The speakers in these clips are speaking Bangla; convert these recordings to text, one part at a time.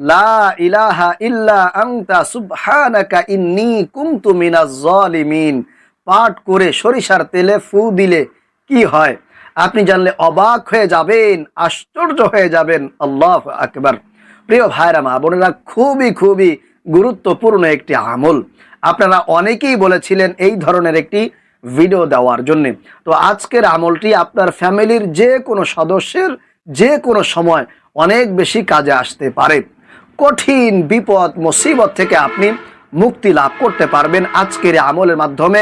লা ইলাহা ইল্লা আংতা সুবহানাকা ইন্নী কুনতু মিনাজ জালিমিন। পাঠ করে সরিষার তেলে ফু দিলে কি হয়? আপনি জানলে অবাক হয়ে যাবেন, আশ্চর্য হয়ে যাবেন। আল্লাহ আকবার। প্রিয় ভাইরা, মা বোনেরা, খুবই খুবই গুরুত্বপূর্ণ একটি আমল। আপনারা অনেকেই বলেছিলেন এই ধরনের একটি ভিডিও দেওয়ার জন্য। তো আজকের আমলটি আপনার ফ্যামিলির যে কোনো সদস্যের যে কোনো সময় অনেক বেশি কাজে আসতে পারে। কঠিন বিপদ, মুসিবত থেকে আপনি মুক্তি লাভ করতে পারবেন আজকের আমলের মাধ্যমে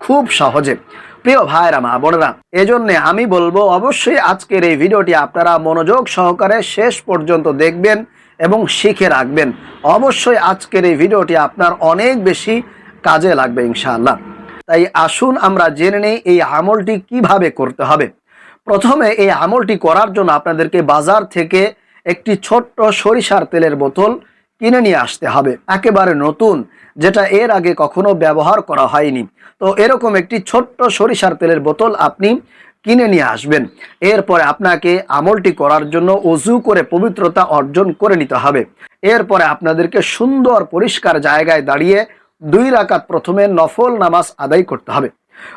খুব সহজে। প্রিয় ভাইরা মা বোনেরা, এজন্যে আমি বলব, অবশ্যই আজকের এই ভিডিওটি আপনারা মনোযোগ সহকারে শেষ পর্যন্ত দেখবেন এবং শিখে রাখবেন। অবশ্যই আজকের এই ভিডিওটি আপনার অনেক বেশি কাজে লাগবে, ইনশাআল্লাহ। তাই আসুন আমরা জেনে নেই এই আমলটি কীভাবে করতে হবে। প্রথমে এই আমলটি করার জন্য আপনাদেরকে বাজার থেকে একটি ছোট্ট সরিষার তেলের বোতল কিনে নিয়ে আসতে হবে। একেবারে নতুন, যেটা এর আগে কখনো ব্যবহার করা হয়নি। তো এরকম একটি ছোট্ট সরিষার তেলের বোতল আপনি কিনে নিয়ে আসবেন। এরপরে আপনাকে আমলটি করার জন্য অজু করে পবিত্রতা অর্জন করে নিতে হবে। এরপরে আপনাদেরকে সুন্দর পরিষ্কার জায়গায় দাঁড়িয়ে দুই রাকাত প্রথমে নফল নামাজ আদায় করতে হবে।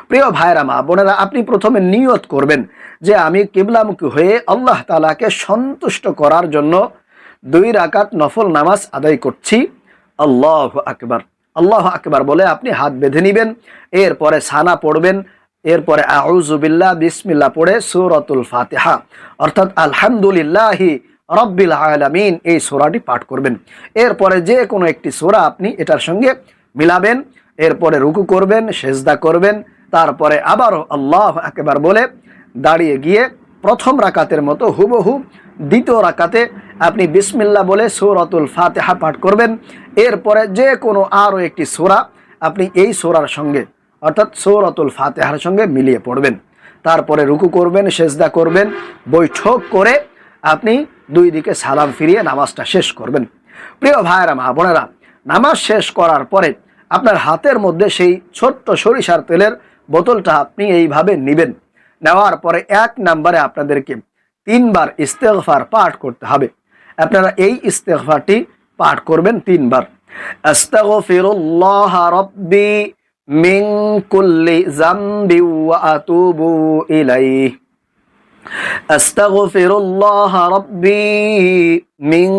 প্রিয় ভাইরা মা বোনেরা, আপনি প্রথমে নিয়ত করবেন যে আমি কিবলামুখী হয়ে আল্লাহ তালাকে সন্তুষ্ট করার জন্য দুই রাকাত নফল নামাজ আদায় করছি। আল্লাহ আকবার। আল্লাহ আকবার বলে আপনি হাত বেঁধে নেবেন, এরপরে সানা পড়বেন, এরপরে আউজুবিল্লাহ বিসমিল্লা পড়ে সুরতুল ফাতেহা, অর্থাৎ আলহামদুলিল্লাহি রব্বিল আলামিন এই সোরাটি পাঠ করবেন। এরপরে যে কোনো একটি সোরা আপনি এটার সঙ্গে মিলাবেন, এরপরে রুকু করবেন, সেজদা করবেন তারপরে আবারও আল্লাহ একেবার বলে দাঁড়িয়ে গিয়ে প্রথম রাকাতের মতো হুবহু দ্বিতীয় রাকাতে আপনি বিসমিল্লা বলে সৌরাতুল ফাতেহা পাঠ করবেন। এরপরে যে কোনো আরও একটি সোরা আপনি এই সোরার সঙ্গে, অর্থাৎ সৌরাতুল ফাতেহার সঙ্গে মিলিয়ে পড়বেন। তারপরে রুকু করবেন, সেজদা করবেন, বৈঠক করে আপনি দুই দিকে সালাম ফিরিয়ে নামাজটা শেষ করবেন। প্রিয় ভাইয়েরা, মা বোনেরা, নামাজ শেষ করার পরে আপনার হাতের মধ্যে সেই ছোট্ট সরিষার তেলের বোতলটা আপনি এইভাবে নেবেন। নেওয়ার পরে এক নাম্বারে আপনাদেরকে তিনবার ইস্তেগফার পাঠ করতে হবে। আপনারা এই ইস্তেগফারটি পাঠ করবেন তিনবার। আস্তাগফিরুল্লাহ রাব্বি মিন কুল্লি যামবি ওয়া আতুবু ইলাইহি। আস্তাগফিরুল্লাহ রাব্বি মিন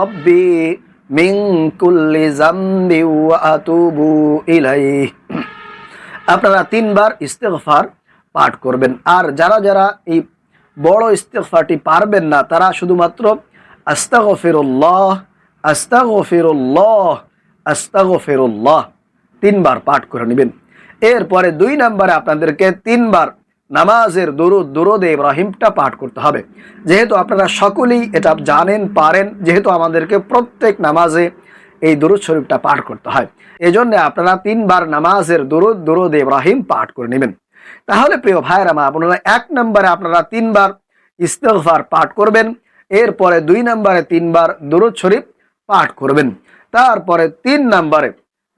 রাব্বি মিন কুল্লি ওয়া আতুবু আপনারা তিনবার ইস্তেগফার পাঠ করবেন। আর যারা যারা এই বড় ইস্তেগফারটি পারবেন না, তারা শুধুমাত্র আস্তাগফিরুল্লাহ আস্তাগফিরুল্লাহ আস্তাগফিরুল্লাহ তিনবার পাঠ করে নেবেন। এরপরে দুই নম্বরে আপনাদেরকে তিনবার নামাজের দরুদ দরুদ ইব্রাহিমটা পাঠ করতে হবে। যেহেতু আপনারা সকলেই এটা জানেন, পারেন, যেহেতু আমাদেরকে প্রত্যেক নামাজে এই দরুদ শরীফটা পাঠ করতে হয়। এজন্য আপনারা তিনবার নামাজের দরুদ দরুদ ইব্রাহিম পাঠ করে নেবেন। তাহলে প্রিয় ভাইরা মা আপনারা এক নম্বরে আপনারা তিনবার ইস্তফার পাঠ করবেন, এরপরে দুই নম্বরে তিনবার দরুদ শরীফ পাঠ করবেন। তারপরে তিন নম্বরে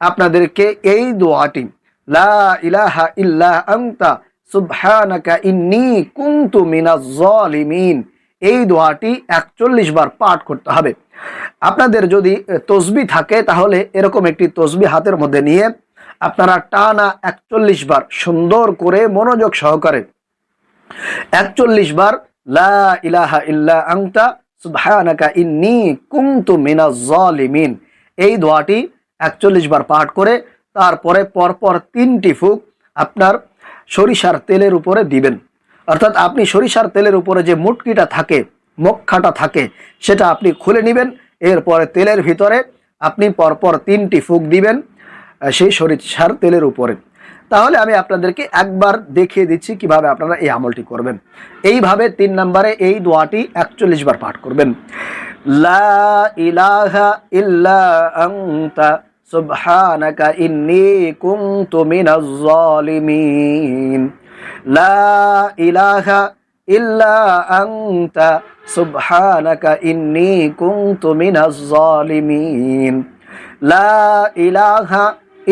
আপনাদেরকে এই দোয়াটি, লা ইলাহা ইল্লা আনতা সুবহানাকা ইন্নী কুনতু মিনাজ জালিমিন। এই দোয়াটি একচল্লিশ বার পাঠ করতে হবে। আপনাদের যদি তসবি থাকে, তাহলে এরকম একটি তসবি হাতের মধ্যে নিয়ে আপনারা টানা একচল্লিশ বার সুন্দর করে মনোযোগ সহকারে একচল্লিশ বার লা ইলাহা ইল্লা আংতা সুবহানাকা ইন্নী কুনতু মিনাজ জালিমিন। এই দোয়াটি একচল্লিশ বার পাঠ করে, তারপরে পরপর তিনটি ফুক আপনার সরিষার তেলের উপরে দিবেন। অর্থাৎ আপনি সরিষার তেলের উপরে যে মুটকিটা থাকে মক্ষাটা থাকে, সেটা আপনি খুলে নেবেন। এরপরে তেলের ভিতরে আপনি পরপর তিনটি ফুক দিবেন সেই সরিষার তেলের উপরে। তাহলে আমি আপনাদেরকে একবার দেখিয়ে দিচ্ছি কীভাবে আপনারা এই আমলটি করবেন। এইভাবে তিন নম্বরে এই দোয়াটি একচল্লিশ বার পাঠ করবেন। লা ইলাহা ইল্লা আনতা সুবহানাকা ইন্নী কুনতু মিনাজ জালিমিন লা ইলাহা ইল্লা আনতা, সুবহানাকা ইন্নী কুনতু মিনাজ জালিমিন লা ইলাহা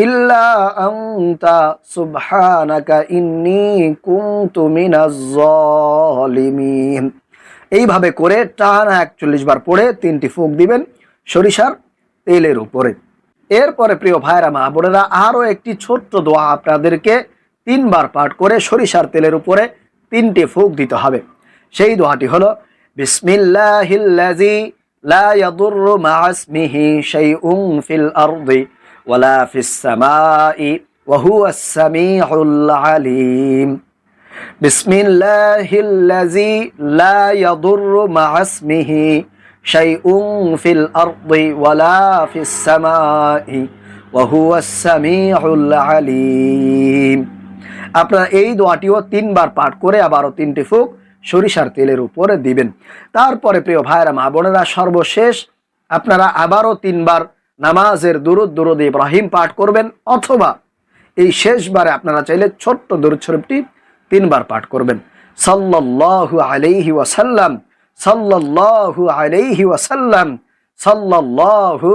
ইল্লা আনতা, সুবহানাকা ইন্নী কুনতু মিনাজ জালিমিন এইভাবে করে টানা একচল্লিশ বার পড়ে তিনটি ফুক দিবেন সরিষার তেলের উপরে। এরপরে প্রিয় ভাইরা মা বোনেরা, আরও একটি ছোট্ট দোয়া আপনাদেরকে তিনবার পাঠ করে সরিষার তেলের উপরে তিনটি ফুক দিতে হবে। সেই দোয়াটি হলো বিসমিল্লাহিল্লাজি লা ইয়াদুররু মা আসমিহি শাইউন ফিল আরদি ওয়ালা ফিস সামাই ওয়া সামিউল আলিম। ফিল আপনারা এই দোয়াটিও তিনবার পাঠ করে আবারও তিনটি ফুক সরিষার তেলের উপরে দিবেন। তারপরে প্রিয় ভাইরা মা বোনেরা, সর্বশেষ আপনারা আবারও তিনবার নামাজের দুরুদ দুরুদ ইব্রাহিম পাঠ করবেন অথবা এই শেষবারে আপনারা চাইলে ছোট্ট দুরুদ তিনবার পাঠ করবেন। সাল্লাহ আলাইহি ওয়াসাল্লাম সাল্লাল্লাহু আলাইহি ওয়াসাল্লাম, সাল্লাল্লাহু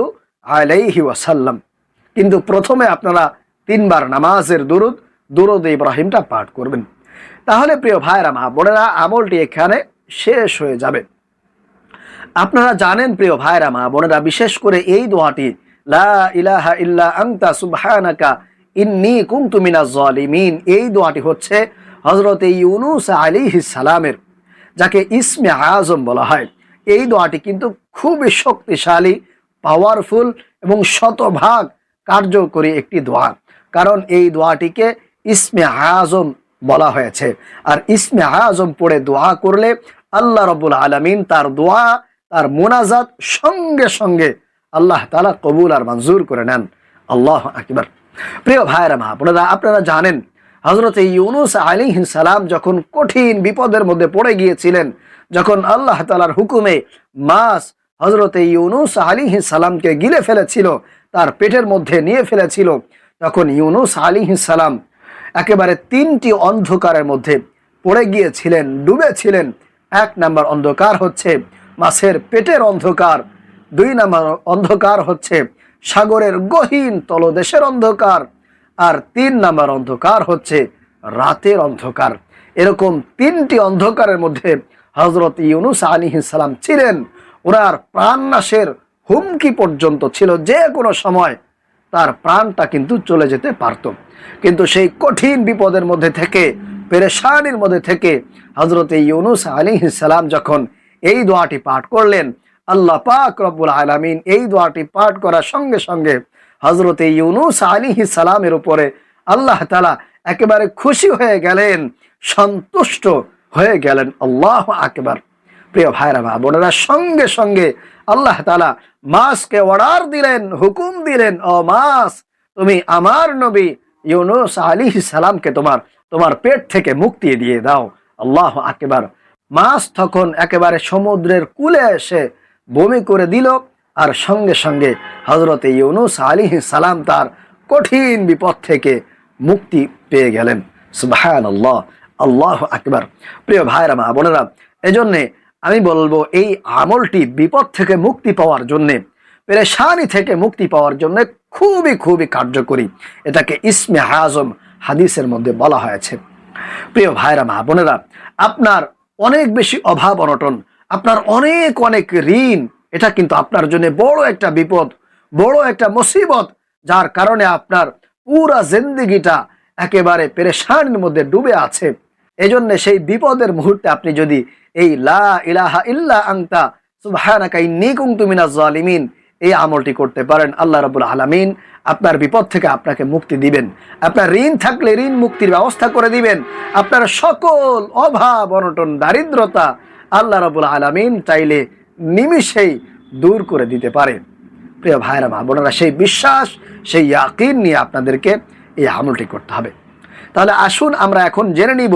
আলাইহি ওয়াসাল্লাম। কিন্তু প্রথমে আপনারা তিনবার নামাজের দুরুদ দুরুদ ইব্রাহিমটা পাঠ করবেন। তাহলে প্রিয় ভাইরা মা বোনেরা, আমলটি এখানে শেষ হয়ে যাবে। আপনারা জানেন প্রিয় ভাইরা মা বোনেরা, বিশেষ করে এই দোয়াটি, লা ইলাহা ইল্লা আনতা সুবহানাকা ইন্নী কুনতু মিনাজ জালিমিন এই দোয়াটি হচ্ছে হযরত ইউনুস আলাইহিস সালামের যাকে ইসমে আজম বলা হয়। এই দোয়াটি কিন্তু খুবই শক্তিশালী পাওয়ারফুল এবং শতভাগ কার্যকরী একটি দোয়া। কারণ এই দোয়াটিকে ইসমে আজম বলা হয়েছে। আর ইসমে আজম পড়ে দোয়া করলে আল্লাহ রবুল আলমিন তার দোয়া, তার মোনাজাত সঙ্গে সঙ্গে আল্লাহ তালা কবুল আর মঞ্জুর করে নেন। আল্লাহ আকবার। প্রিয় ভাইরা মা আপনারা আপনারা জানেন হজরত ইউনুস আলী সালাম যখন কঠিন বিপদের মধ্যে পড়ে গিয়েছিলেন, যখন আল্লাহ তালার হুকুমে মাস হজরত ইউনুস আলী সালামকে গিলে ফেলেছিল, তার পেটের মধ্যে নিয়ে ফেলেছিল, তখন ইউনুস আলী সালাম একেবারে তিনটি অন্ধকারের মধ্যে পড়ে গিয়েছিলেন, ডুবেছিলেন। এক নাম্বার অন্ধকার হচ্ছে মাছের পেটের অন্ধকার, দুই নাম্বার অন্ধকার হচ্ছে সাগরের গহীন তলদেশের অন্ধকার। আর তিন নাম্বার অন্ধকার হচ্ছে রাতের অন্ধকার। এরকম তিনটি অন্ধকারের মধ্যে হজরত ইউনুস সালাম ছিলেন। ওনার প্রাণনাশের হুমকি পর্যন্ত ছিল যে কোনো সময় তার প্রাণটা কিন্তু চলে যেতে পারত। কিন্তু সেই কঠিন বিপদের মধ্যে থেকে, পেরেশানির মধ্যে থেকে হজরত ইউনুস সালাম যখন এই দোয়াটি পাঠ করলেন, আল্লাহ পাক রব্বুল আলমিন এই দোয়াটি পাঠ করার সঙ্গে সঙ্গে হজরত ইউনুস আলী সালামের উপরে আল্লাহ তালা একেবারে খুশি হয়ে গেলেন, সন্তুষ্ট হয়ে গেলেন। আল্লাহ আকবার। প্রিয় ভাইরা, মা বোনেরা, সঙ্গে সঙ্গে আল্লাহ তালা মাসকে অর্ডার দিলেন, হুকুম দিলেন, ও মাস তুমি আমার নবী ইউনুস আলী সালামকে তোমার তোমার পেট থেকে মুক্তি দিয়ে দাও। আল্লাহ আকেবার। মাছ তখন একেবারে সমুদ্রের কুলে এসে বমি করে দিল। আর সঙ্গে সঙ্গে হজরতে ইউনুস আলী সালাম তার কঠিন বিপদ থেকে মুক্তি পেয়ে গেলেন। সুবাহান আল্লাহ আল্লাহ আকবার। প্রিয় ভাইরা মা বোনেরা, এজন্যে আমি বলব এই আমলটি বিপদ থেকে মুক্তি পাওয়ার জন্যে, পেরেশানি থেকে মুক্তি পাওয়ার জন্য খুবই খুবই কার্যকরী। এটাকে ইসমে হাজম হাদিসের মধ্যে বলা হয়েছে। প্রিয় ভাইরা মা বোনেরা, আপনার অনেক বেশি অভাব অনটন, আপনার অনেক অনেক ঋণ এটা কিন্তু আপনার জন্য বড় একটা বিপদ, বড় একটা মুসিবত, যার কারণে আপনার পুরা জিন্দিগিটা একেবারে পেরেশানির মধ্যে ডুবে আছে। এজন্য সেই বিপদের মুহূর্তে আপনি যদি এই লা ইলাহা ইল্লা আংতা জালিমিন, এই আমলটি করতে পারেন, আল্লাহ রাব্বুল আলামিন আপনার বিপদ থেকে আপনাকে মুক্তি দিবেন। আপনার ঋণ থাকলে ঋণ মুক্তির ব্যবস্থা করে দিবেন। আপনার সকল অভাব, অনটন, দারিদ্রতা আল্লাহ রাব্বুল আলামিন চাইলে নিমিষেই দূর করে দিতে পারে। প্রিয় ভাইরা মা বোনেরা, সেই বিশ্বাস, সেই ইয়াকিন নিয়ে আপনাদেরকে এই আমলটি করতে হবে। তাহলে আসুন আমরা এখন জেনে নিব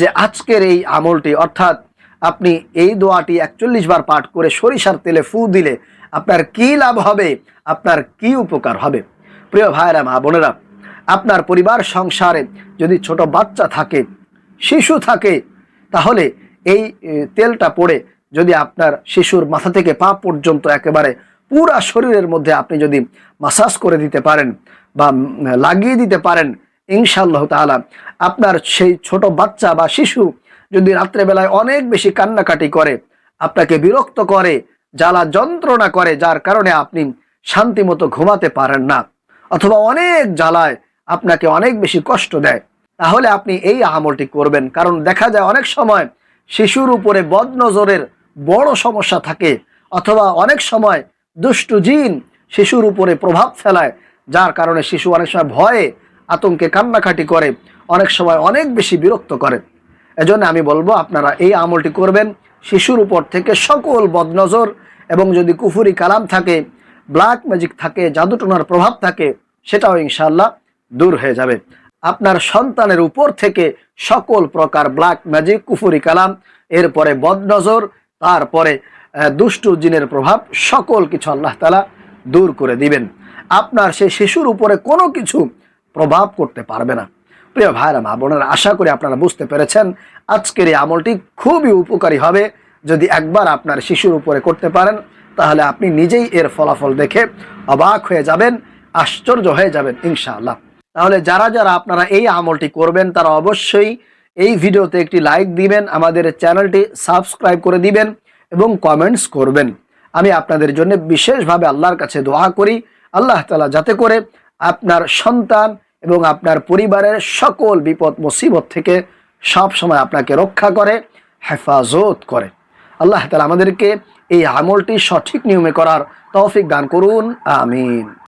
যে আজকের এই আমলটি, অর্থাৎ আপনি এই দোয়াটি একচল্লিশ বার পাঠ করে সরিষার তেলে ফু দিলে আপনার কি লাভ হবে, আপনার কি উপকার হবে? প্রিয় ভাইরা মা বোনেরা, আপনার পরিবার, সংসারে যদি ছোট বাচ্চা থাকে, শিশু থাকে, তাহলে এই তেলটা পড়ে যদি আপনার শিশুর মাথা থেকে পা পর্যন্ত একেবারে পুরা শরীরের মধ্যে আপনি যদি মাসাজ করে দিতে পারেন বা লাগিয়ে দিতে পারেন, ইনশাআল্লাহ তাআলা আপনার সেই ছোট বাচ্চা বা শিশু যদি রাত্রেবেলায় অনেক বেশি কান্নাকাটি করে, আপনাকে বিরক্ত করে, জ্বালা যন্ত্রণা করে, যার কারণে আপনি শান্তি মতো ঘুমাতে পারেন না অথবা অনেক জ্বালায় আপনাকে অনেক বেশি কষ্ট দেয়, তাহলে আপনি এই আমলটি করবেন। কারণ দেখা যায় অনেক সময় শিশুর উপরে বদনজরের বড় সমস্যা থাকে অথবা অনেক সময় দুষ্টু জিন শিশুর উপরে প্রভাব ফেলায়, যার কারণে শিশু অনেক সময় ভয়ে আতঙ্কে কান্নাকাটি করে, অনেক সময় অনেক বেশি বিরক্ত করে। এজন্য আমি বলব, আপনারা এই আমলটি করবেন। শিশুর উপর থেকে সকল বদনজর এবং যদি কুফুরি কালাম থাকে ব্ল্যাক ম্যাজিক থাকে, জাদুটোনার প্রভাব থাকে, সেটাও ইনশাল্লাহ দূর হয়ে যাবে। আপনার সন্তানের উপর থেকে সকল প্রকার ব্ল্যাক ম্যাজিক কুফুরি কালাম, এরপরে বদনজর তারপরে দুষ্টু জিনের প্রভাব সকল কিছু আল্লাহ তালা দূর করে দিবেন। আপনার সেই শিশুর উপরে কোনো কিছু প্রভাব করতে পারবে না। প্রিয় ভাইরা, মা বোনেরা, আশা করি আপনারা বুঝতে পেরেছেন, আজকের এই আমলটি খুবই উপকারী হবে। যদি একবার আপনার শিশুর উপরে করতে পারেন, তাহলে আপনি নিজেই এর ফলাফল দেখে অবাক হয়ে যাবেন, আশ্চর্য হয়ে যাবেন ইনশাআল্লাহ। তাহলে যারা যারা আপনারা এই আমলটি করবেন, তারা অবশ্যই এই ভিডিওতে একটি লাইক দিবেন, আমাদের চ্যানেলটি সাবস্ক্রাইব করে দিবেন এবং কমেন্টস করবেন। আমি আপনাদের জন্য বিশেষভাবে আল্লাহর কাছে দোয়া করি। আল্লাহ তালা যাতে করে আপনার সন্তান এবং আপনার পরিবারের সকল বিপদ, মুসিবত থেকে সব সময় আপনাকে রক্ষা করে, হেফাজত করে। আল্লাহ তালা আমাদেরকে এই আমলটি সঠিক নিয়মে করার তৌফিক দান করুন। আমিন।